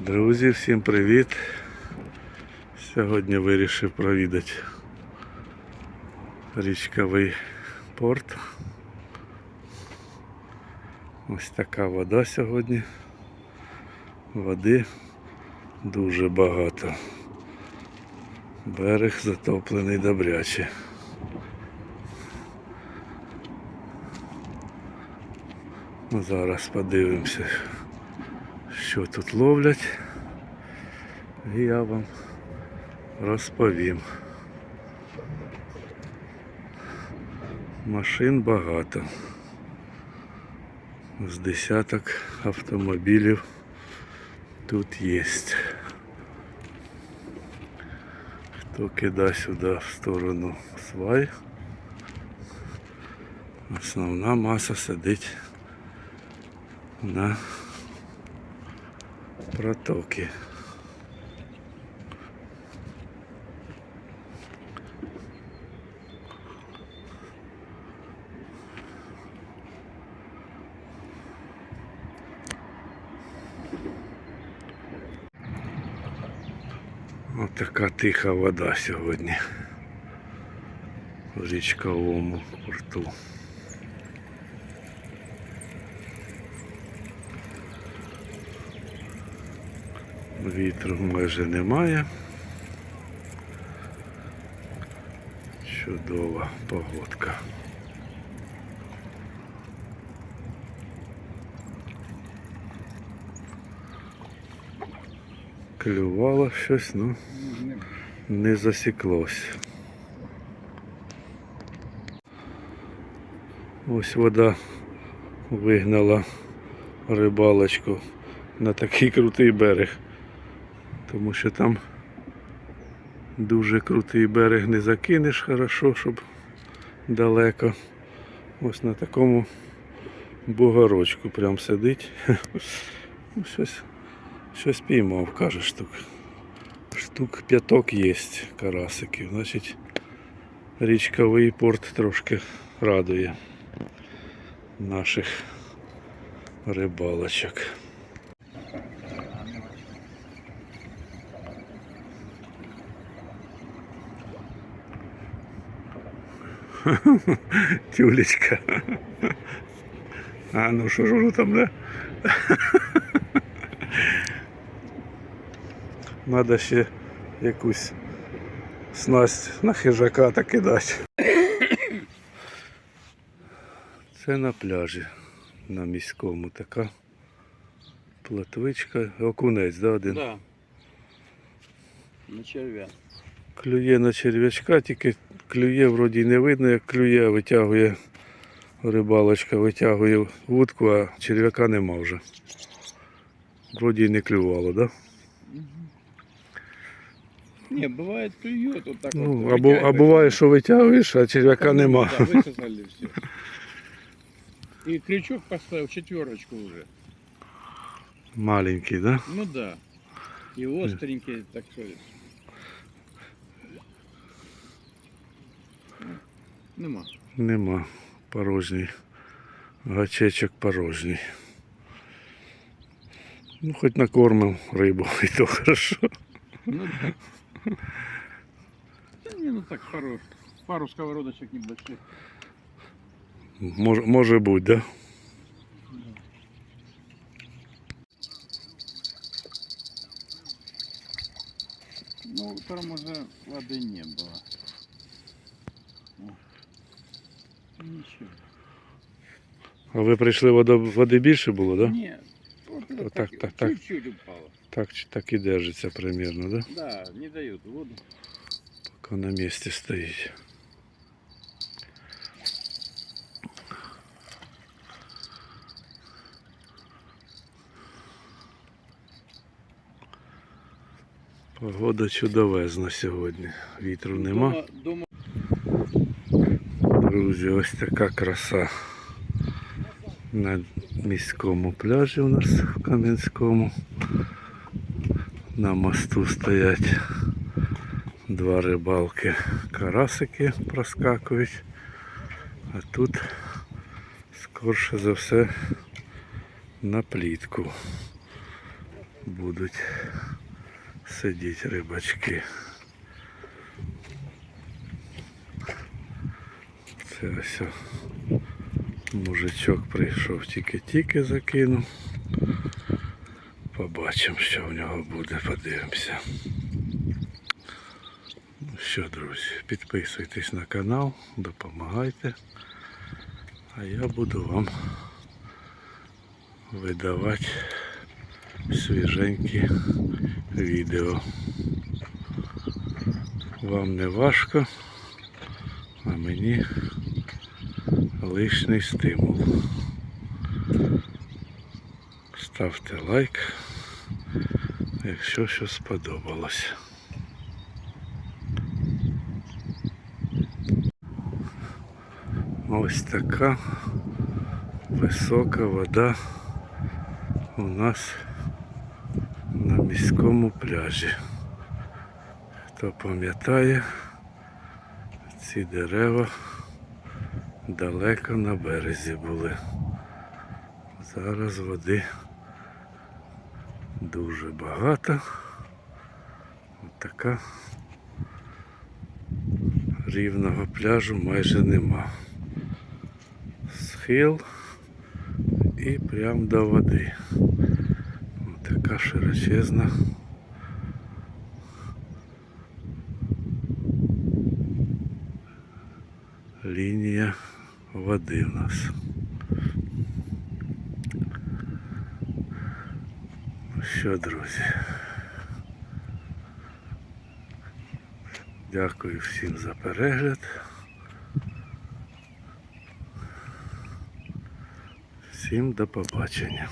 Друзі, всім привіт! Сьогодні вирішив провідати річковий порт. Ось така вода сьогодні. Води дуже багато. Берег затоплений добряче. Ну, Зараз подивимося, що тут ловлять. І я вам розповім. Машин багато. З десяток автомобілів тут є. Хто кидає сюди в сторону свай. Основна маса сидить на протоки. Ось така тиха вода сьогодні в річковому порту. Вітру майже немає. Чудова погодка. Клювало щось, ну не засіклось. Ось вода вигнала рибалочку на такий крутий берег. Тому що там дуже крутий берег не закинеш хорошо, щоб далеко. Ось на такому бугорочку прям сидить. Ну, Щось, щось піймав, каже штук. Штук п'яток є карасиків. Значить річковий порт трошки радує наших рибалочок. Тюлечка. А ну що ж воно там, да? Надо ще якусь снасть на хижака та кидати. Це на пляжі, на міському така платвичка, окунець, да, один? Да. На червя. Клює на черв'ячка, тільки клює, вроді не видно, як клює, витягує рибалочка, витягує вудку, а черв'яка нема вже. Вроді й не клювало, да? Не, бывает клюет вот так Ну, а, бу- а буває, що витягуєш, а черв'яка нема. Да, высосали все. И крючок поставил четверочку уже. Маленький, да? Ну да. И остренький, так сказать. Нема. Нема. Порожній. Гачечок порожній. Ну, хоч накормив рибу, і то хорошо. Ну. Да не, ну так пару, пару сковородочек небольших. Може, може бути, да? Ну, утром уже воды не было. Ничего. А ви прийшли вода, води більше було, да? Нет. Вот это Вот так, так, так, так. чуть-чуть упало. Так, так і держиться примерно, да? Да, не дают воду. Поки на місці стоїть. Погода чудовезна сьогодні. Вітру нема. Дома, дома Друзі, ось така краса на міському пляжі у нас в Кам'янському. На мосту стоять два рибалки карасики проскакують. А тут скорше за все на плітку. будуть сидіти рибачки. Це ось мужичок прийшов, тільки-тільки закинув. Побачимо, що в нього буде, подивимося. Ну що, друзі, підписуйтесь на канал, допомагайте. А я буду вам видавати свіженькі відео. Вам не важко, а мені лишний стимул. Ставте лайк, якщо щось сподобалось. Ось така висока вода у нас на міському пляжі. Хто пам'ятає, ці дерева далеко на березі були. Зараз води дуже багато. От така рівного пляжу майже нема. Схил і прям до води. Ось така широчезна. Лінія води в нас. Ну Що, друзі? Дякую всім за перегляд. Всім до побачення.